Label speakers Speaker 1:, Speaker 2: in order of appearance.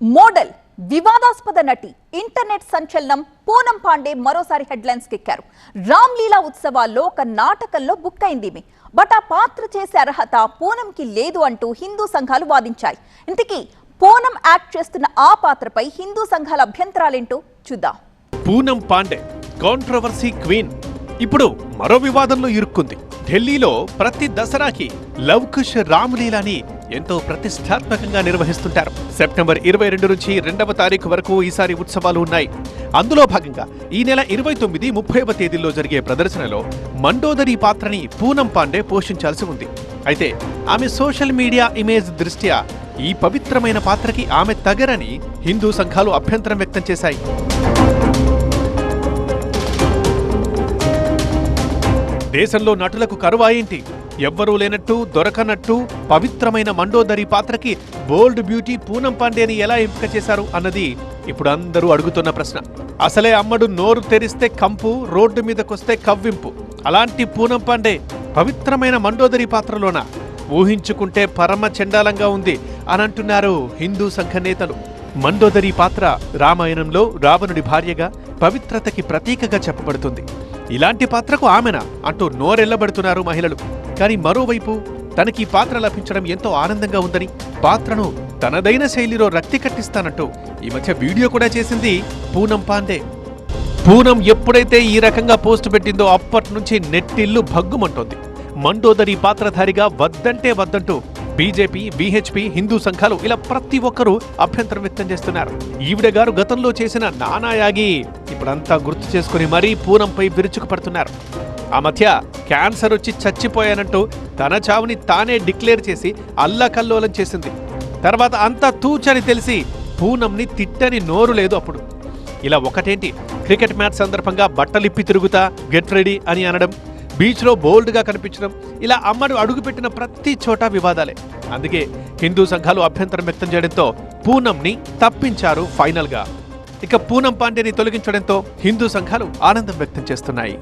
Speaker 1: Model వివాదాస్పద నటి internet సంచలనం పూనం పాండే మరోసారి హెడ్లైన్స్ ఎక్కారు రామ్లీలా ఉత్సవాల్లో ఒక నాటకంలో బుక్ అయింది ఈమె. బట్ ఆ పాత్ర చేసే అర్హత పూనంకి లేదు అంటూ హిందూ సంఘాలు వాదించాయి. ఇంతకీ పూనం యాక్ట్ చేస్తున్న ఆ పాత్రపై హిందూ సంఘాల అభ్యంతరాలేంటో చూద్దాం.
Speaker 2: పూనం పాండే కాంట్రవర్సీ క్వీన్ ఇప్పుడు మరో వివాదంలో ఇరుక్కుంది. ఢిల్లీలో ప్రతి దసరాకి లవ్ కుష్ రామ్లీలాని ఎంతో ప్రతిష్టాత్మకంగా నిర్వహిస్తుంటారు. సెప్టెంబర్ ఇరవై రెండు నుంచి రెండవ తారీఖు వరకు ఈసారి ఉత్సవాలు ఉన్నాయి. అందులో భాగంగా ఈ నెల ఇరవై తొమ్మిది ముప్పైవ తేదీల్లో జరిగే ప్రదర్శనలో మండోదరి పాత్రని పూనం పాండే పోషించాల్సి ఉంది. అయితే ఆమె సోషల్ మీడియా ఇమేజ్ దృష్ట్యా ఈ పవిత్రమైన పాత్రకి ఆమె తగరని హిందూ సంఘాలు అభ్యంతరం వ్యక్తం చేశాయి. దేశంలో నటులకు కరువాయేంటి ఎవ్వరూ లేనట్టు దొరకనట్టు పవిత్రమైన మండోదరి పాత్రకి బోల్డ్ బ్యూటీ పూనం పాండేని ఎలా ఎంపిక చేశారు అన్నది ఇప్పుడు అందరూ అడుగుతున్న ప్రశ్న. అసలే అమ్మడు నోరు తెరిస్తే కంపు రోడ్డు మీదకొస్తే కవ్వింపు. అలాంటి పూనం పాండే పవిత్రమైన మండోదరి పాత్రలోన ఊహించుకుంటే పరమ చండాలంగా ఉంది అని అంటున్నారు హిందూ సంఘ నేతలు. మండోదరి పాత్ర రామాయణంలో రావణుడి భార్యగా పవిత్రతకి ప్రతీకగా చెప్పబడుతుంది. ఇలాంటి పాత్రకు ఆమెనా అంటూ నోరెళ్ళబడుతున్నారు మహిళలు. కానీ మరోవైపు తనకి పాత్ర లభించడం ఎంతో ఆనందంగా ఉందని పాత్రను తనదైన శైలిలో రక్తి కట్టిస్తానంటూ ఈ మధ్య వీడియో కూడా చేసింది పూనం పాండే. పూనం ఎప్పుడైతే ఈ రకంగా పోస్ట్ పెట్టిందో అప్పటి నుంచి నెట్టిల్లు భగ్గుమంటోంది. మండోదరి పాత్రధారిగా వద్దంటే వద్దంటూ బీజేపీ బీహెచ్పీ హిందూ సంఘాలు ఇలా ప్రతి ఒక్కరూ అభ్యంతరం వ్యక్తం చేస్తున్నారు. ఈవిడ గారు గతంలో చేసిన నానాయాగి ఇప్పుడంతా గుర్తు చేసుకుని మరీ పూనంపై విరుచుకుపడుతున్నారు. ఆ మధ్య క్యాన్సర్ వచ్చి చచ్చిపోయానంటూ తన చావుని తానే డిక్లేర్ చేసి అల్లకల్లోలం చేసింది. తర్వాత అంతా తూచని తెలిసి పూనంని తిట్టని నోరు లేదు అప్పుడు. ఇలా ఒకటేంటి? క్రికెట్ మ్యాచ్ సందర్భంగా బట్టలిప్పి తిరుగుతా గెట్ రెడీ అని అనడం బీచ్లో బోల్డ్గా కనిపించడం ఇలా అమ్మడు అడుగుపెట్టిన ప్రతి చోట వివాదాలే. అందుకే హిందూ సంఘాలు అభ్యంతరం వ్యక్తం చేయడంతో పూనంని తప్పించారు ఫైనల్గా. ఇక పూనం పాండేని తొలగించడంతో హిందూ సంఘాలు ఆనందం వ్యక్తం చేస్తున్నాయి.